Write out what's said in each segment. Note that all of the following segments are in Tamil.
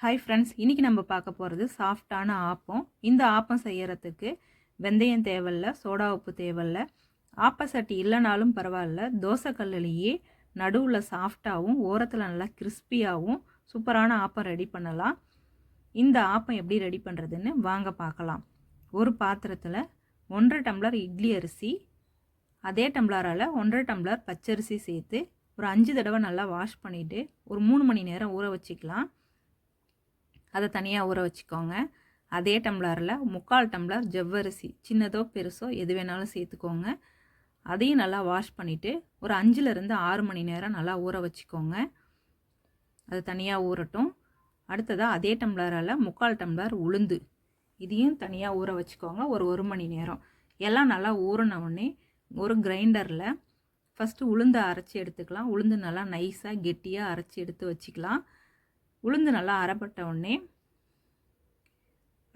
ஹாய் ஃப்ரெண்ட்ஸ் இன்றைக்கி நம்ம பார்க்க போகிறது சாஃப்டான ஆப்பம். இந்த ஆப்பம் செய்யறதுக்கு வெந்தயம் தேவையில்ல சோடா உப்பு தேவையில்ல. ஆப்ப சட்டி இல்லைனாலும் பரவாயில்ல. தோசைக்கல்லுலேயே நடுவில் சாஃப்டாகவும் ஓரத்தில் நல்லா கிறிஸ்பியாகவும் சூப்பரான ஆப்பம் ரெடி பண்ணலாம். இந்த ஆப்பம் எப்படி ரெடி பண்ணுறதுன்னு வாங்க பார்க்கலாம். ஒரு பாத்திரத்தில் ஒன்றரை டம்ளர் இட்லி அரிசி அதே டம்ளரால் ஒன்றரை டம்ளர் பச்சரிசி சேர்த்து ஒரு அஞ்சு தடவை நல்லா வாஷ் பண்ணிவிட்டு ஒரு மூணு மணி நேரம் ஊற வச்சுக்கலாம். அதை தனியாக ஊற வச்சுக்கோங்க. அதே டம்ளரில் முக்கால் டம்ளர் ஜவ்வரிசி சின்னதோ பெருசோ எது வேணாலும் சேர்த்துக்கோங்க. அதையும் நல்லா வாஷ் பண்ணிவிட்டு ஒரு அஞ்சுலேருந்து ஆறு மணி நேரம் நல்லா ஊற வச்சுக்கோங்க. அது தனியாக ஊறட்டும். அடுத்ததாக அதே டம்ளரால் முக்கால் டம்ளர் உளுந்து. இதையும் தனியாக ஊற வச்சுக்கோங்க ஒரு ஒரு மணி நேரம். எல்லாம் நல்லா ஊறின உடனே ஒரு கிரைண்டரில் ஃபஸ்ட்டு உளுந்தை அரைச்சி எடுத்துக்கலாம். உளுந்து நல்லா நைஸாக கெட்டியாக அரைச்சி எடுத்து வச்சுக்கலாம். உளுந்து நல்லா அரைப்பட்ட உடனே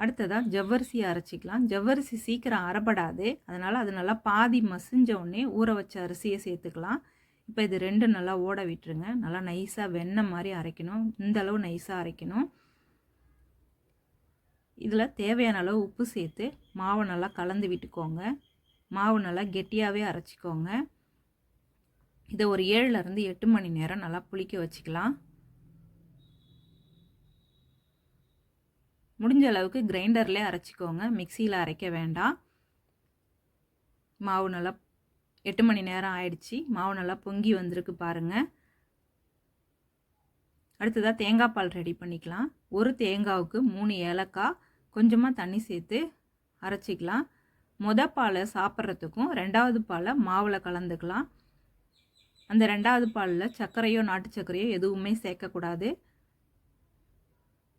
அடுத்ததாக ஜவ்வரிசியை அரைச்சிக்கலாம். ஜவ்வரிசி சீக்கிரம் அரைப்படாது. அதனால் அது நல்லா பாதி மசிஞ்ச உடனே ஊற வச்ச அரிசியை சேர்த்துக்கலாம். இப்போ இது ரெண்டு நல்லா ஓட விட்டுருங்க. நல்லா நைஸாக வெண்ணெய் மாதிரி அரைக்கணும். இந்தளவு நைஸாக அரைக்கணும். இதில் தேவையான அளவு உப்பு சேர்த்து மாவை நல்லா கலந்து விட்டுக்கோங்க. மாவு நல்லா கெட்டியாகவே அரைச்சிக்கோங்க. இதை ஒரு ஏழுலேருந்து எட்டு மணி நேரம் நல்லா புளிக்க வச்சுக்கலாம். முடிஞ்ச அளவுக்கு கிரைண்டர்லேயே அரைச்சிக்கோங்க. மிக்சியில் அரைக்க வேண்டாம். மாவு நல்லா எட்டு மணி நேரம் ஆயிடுச்சு. மாவு நல்லா பொங்கி வந்திருக்கு பாருங்கள் அடுத்ததாக தேங்காய் பால் ரெடி பண்ணிக்கலாம். ஒரு தேங்காவுக்கு மூணு ஏலக்காய். கொஞ்சமாக தண்ணி சேர்த்து அரைச்சிக்கலாம். மொத பாலை சாப்பிட்றதுக்கும் ரெண்டாவது பாலை மாவில் கலந்துக்கலாம். அந்த ரெண்டாவது பாலில் சர்க்கரையோ நாட்டு சர்க்கரையோ எதுவுமே சேர்க்கக்கூடாது.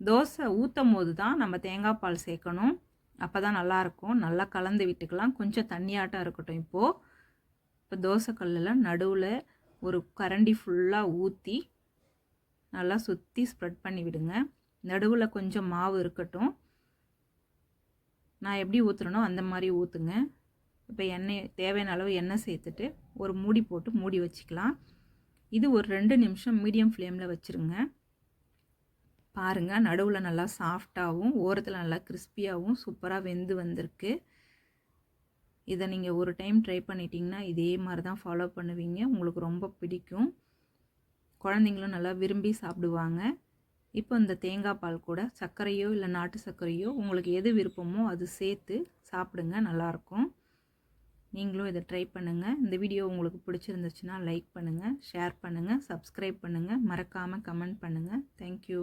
தோசை ஊற்றும் போது தான் நம்ம தேங்காய் பால் சேர்க்கணும். அப்போ தான் நல்லாயிருக்கும். நல்லா கலந்து விட்டுக்கலாம். கொஞ்சம் தண்ணியாட்டம் இருக்கட்டும் இப்போது இப்போ தோசைக்கல்லில் நடுவில் ஒரு கரண்டி ஃபுல்லாக ஊற்றி நல்லா சுற்றி ஸ்ப்ரெட் பண்ணி விடுங்க. நடுவில் கொஞ்சம் மாவு இருக்கட்டும். நான் எப்படி ஊற்றுறனோ அந்த மாதிரி ஊற்றுங்க இப்போ எண்ணெய் தேவையான அளவு எண்ணெய் சேர்த்துட்டு ஒரு மூடி போட்டு மூடி வச்சுக்கலாம். இது ஒரு ரெண்டு நிமிஷம் மீடியம் ஃப்ளேமில் வச்சுருங்க. பாருங்கள் நடுவில் நல்லா சாஃப்டாகவும் ஓரத்தில் நல்லா கிறிஸ்பியாகவும் சூப்பராக வெந்து வந்திருக்கு. இதை நீங்கள் ஒரு டைம் ட்ரை பண்ணிட்டீங்கன்னா இதே மாதிரி தான் ஃபாலோ பண்ணுவீங்க. உங்களுக்கு ரொம்ப பிடிக்கும். குழந்தைங்களும் நல்லா விரும்பி சாப்பிடுவாங்க. இப்போ இந்த தேங்காய் பால் கூட சர்க்கரையோ இல்லை நாட்டு சர்க்கரையோ உங்களுக்கு எது விருப்பமோ அது சேர்த்து சாப்பிடுங்க நல்லாயிருக்கும். நீங்களும் இதை ட்ரை பண்ணுங்கள் இந்த வீடியோ உங்களுக்கு பிடிச்சிருந்துச்சுன்னா லைக் பண்ணுங்கள் ஷேர் பண்ணுங்கள் சப்ஸ்கிரைப் பண்ணுங்கள் மறக்காமல் கமெண்ட் பண்ணுங்கள் தேங்க்யூ